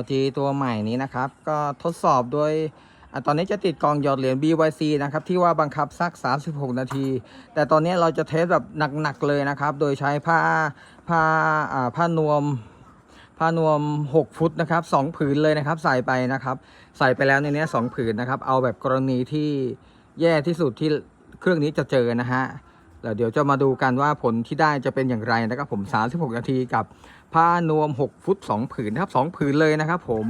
LG ตัวใหม่นี้นะครับ ก็ทดสอบโดยอตอนนี้จะติดกล่องหยอดเหรียญ BYC นะครับ ที่ว่าบังคับซัก 36 นาที แต่ตอนนี้เราจะเทสแบบหนัก ๆ เลยนะครับ โดยใช้ผ้าผ้าผ้านวมผ้านวม 6 ฟุตนะครับ2ผืนเลยนะครับ ใส่ไปนะครับ ใส่ไปแล้วในนี้สองผืนนะครับ เอาแบบกรณีที่แย่ที่สุดที่เครื่องนี้จะเจอนะฮะ แล้วเดี๋ยวจะมาดูกันว่าผลที่ได้จะเป็นอย่างไรนะครับผม 36 นาทีกับผ้านวม 6 ฟุต 2 ผืนนะครับ 2 ผืนเลยนะครับผม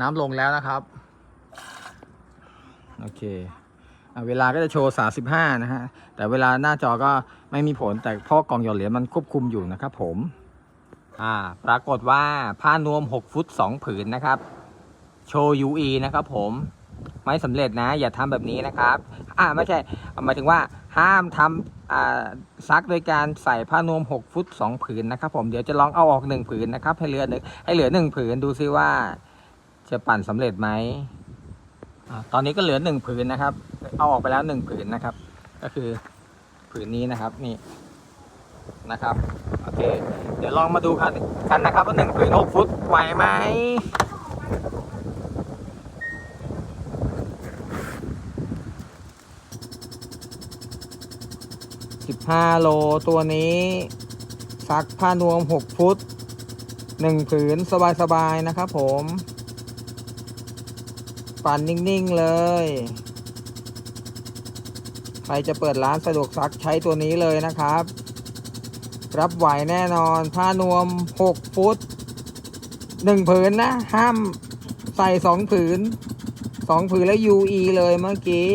น้ำลงแล้วนะครับ โอเคอะเวลาก็จะโชว์ 35 นะฮะ แต่เวลาหน้าจอก็ไม่มีผล แต่เพราะกล่องหยอดเหรียญมันควบคุมอยู่นะครับผม อ่า ปรากฏว่าผ้านวม 6 ฟุต 2 ผืนนะครับ โชว์ UE นะครับผม ไม่สำเร็จนะ อย่าทำแบบนี้นะครับอ่าไม่ใช่หมายถึงว่าห้ามทำอ่าซักโดยการใส่ผ้านวม 6 ฟุต 2 ผืนนะครับ ผมเดี๋ยวจะลองเอาออก 1 ผืนนะครับ ให้เหลือหนึ่งให้เหลือ 1 ผืนดูซิว่าจะปั่นสำเร็จไหมอ่าตอนนี้ก็เหลือ 1 ผืนนะครับ เอาออกไปแล้ว 1 ผืนนะครับ ก็คือผืนนี้นะครับนี่นะครับโอเค เดี๋ยวลองมาดูกันกันนะครับว่า1ผืน6ฟุตไหวไหม 15 โลตัวนี้ซักผ้านวม 6 ฟุต 1 ผืนสบาย ๆ นะครับผม ปั่นนิ่ง ๆ เลย ใครจะเปิดร้านสะดวกซักใช้ตัวนี้เลยนะครับ รับไหวแน่นอนผ้านวม 6 ฟุต 1 ผืนนะ ห้ามใส่ 2 ผืน 2 ผืนแล้ว UE เลยเมื่อกี้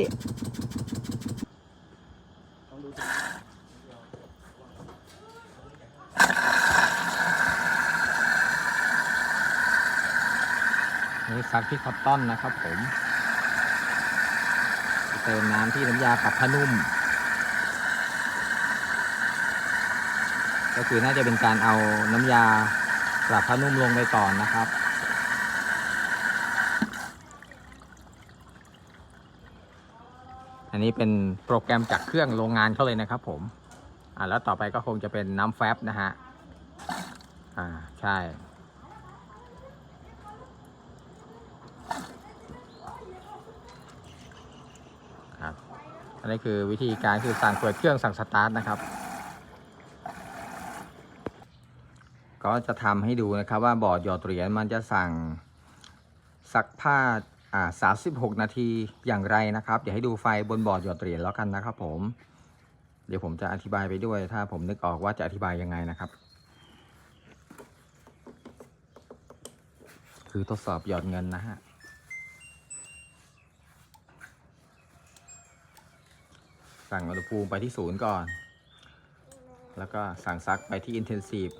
นี่ซักที่คอตตอนนะครับผม เติมน้ำที่น้ำยาปรับผ้านุ่ม ก็คือน่าจะเป็นการเอาน้ำยาปรับผ้านุ่มลงไปก่อนนะครับอันนี้เป็นโปรแกรมจากเครื่องโรงงานเขาเลยนะครับผม อ่าแล้วต่อไปก็คงจะเป็นน้ำแฟบนะฮะ อ่า ใช่ ครับอันนี้คือวิธีการคือสั่งเปิดเครื่องสั่งสตาร์ทนะครับ ก็จะทำให้ดูนะครับว่าบอร์ดหยอดเหรียญมันจะสั่งซักผ้าอ่า36นาทีอย่างไรนะครับ เดี๋ยวให้ดูไฟบนบอร์ดหยอดเหรียญแล้วกันนะครับ ผม เดี๋ยวผมจะอธิบายไปด้วย ถ้าผมนึกออกว่าจะอธิบายยังไงนะครับ คือทดสอบหยอดเงินนะฮะ สั่งอุณหภูมิไปที่ศูนย์ก่อน แล้วก็สั่งซักไปที่ Intensive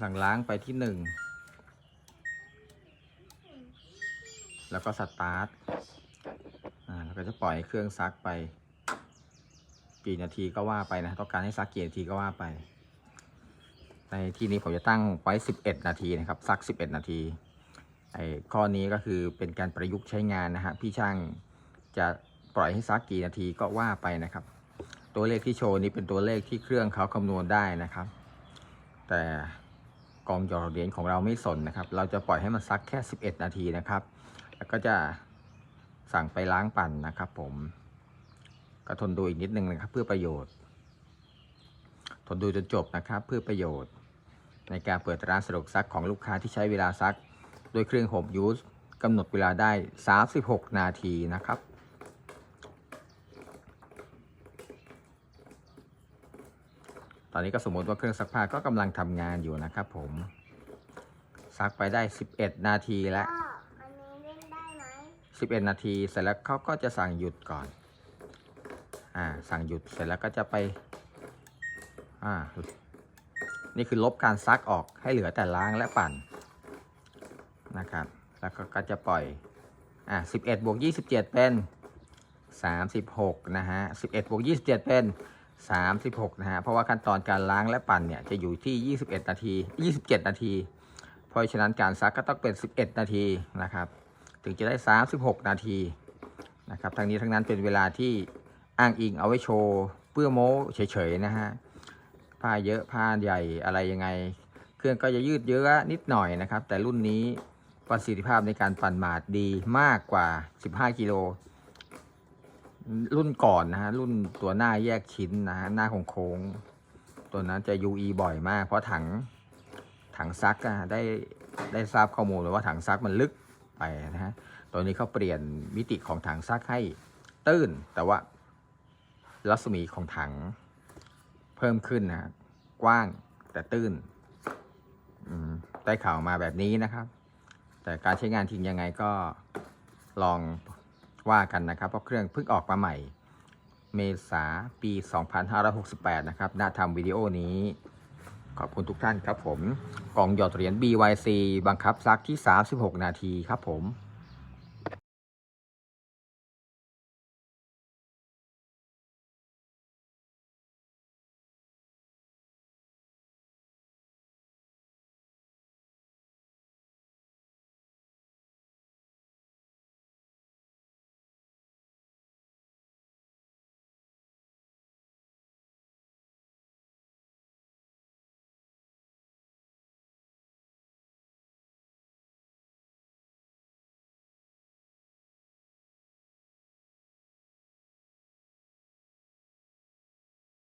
สั่งล้างไปที่หนึ่ง แล้วก็สตาร์ทอ่าแล้วก็จะปล่อยเครื่องซักไป กี่นาทีก็ว่าไปนะ ต้องการให้ซักกี่นาทีก็ว่าไป ในที่นี้ผมจะตั้งไว้ 11 นาทีนะครับ ซัก 11 นาที ไอ้ข้อนี้ก็คือเป็นการประยุกต์ใช้งานนะฮะ พี่ช่างจะ ปล่อยให้ซักกี่นาทีก็ว่าไปนะครับ ตัวเลขที่โชว์นี้เป็นตัวเลขที่เครื่องเขาคำนวณได้นะครับ แต่กองหยอดเหรียญของเราไม่สนนะครับ เราจะปล่อยให้มันซักแค่ 11 นาทีนะครับ แล้วก็จะสั่งไปล้างปั่นนะครับ ผมก็ทนดูอีกนิดนึงนะครับ เพื่อประโยชน์ ทนดูจนจบนะครับ เพื่อประโยชน์ ในการเปิดร้านสะดวกซักของลูกค้าที่ใช้เวลาซัก โดยเครื่องโฮมยูสกำหนดเวลาได้ 36 นาทีนะครับ ตอนนี้ก็สมมติว่าเครื่องซักผ้าก็กำลังทำงานอยู่นะครับผม ซักไปได้ 11 นาทีแล้ว พ่ออันนี้เล่นได้ไหม11 นาทีเสร็จแล้วเขาก็จะสั่งหยุดก่อน อ่า สั่งหยุดเสร็จแล้วก็จะไป อ่า นี่คือลบการซักออกให้เหลือแต่ล้างและปั่นนะครับ แล้วก็ก็จะปล่อย อ่า11บวก27 เป็น 36 นะฮะ11บวก27 เป็น 36 นะฮะ เพราะว่าขั้นตอนการล้างและปั่นเนี่ย จะอยู่ที่ 21 นาที 27 นาที เพราะฉะนั้นการซักก็ต้องเป็น 11 นาทีนะครับ ถึงจะได้ 36 นาทีนะครับ ทั้งนี้ทั้งนั้นเป็นเวลาที่อ้างอิงเอาไว้โชว์เพื่อโม้เฉยๆนะฮะ ผ้าเยอะผ้าใหญ่อะไรยังไง เครื่องก็จะยืดเยอะนิดหน่อยนะครับ แต่รุ่นนี้ประสิทธิภาพในการปั่นหมาดดีมากกว่า 15 กิโล รุ่นก่อนนะฮะ รุ่นตัวหน้าแยกชิ้นนะฮะ หน้าโค้ง ตัวนั้นจะ UE บ่อยมาก เพราะถังถังซักอะได้ได้ทราบข้อมูลมาว่าถังซักมันลึกไปนะฮะ ตัวนี้เขาเปลี่ยนมิติของถังซักให้ตื้น แต่ว่ารัศมีของถังเพิ่มขึ้นนะกว้างแต่ตื้นได้ข่าวมาแบบนี้นะครับ แต่การใช้งานทิ้งยังไงก็ลอง ว่ากันนะครับ เพราะเครื่องเพิ่งออกมาใหม่ เมษาปี 2568 นะครับ น่าทำวิดีโอนี้ ขอบคุณทุกท่านครับผม กล่องหยอดเหรียญ BYC บังคับซักที่ 36 นาทีครับผม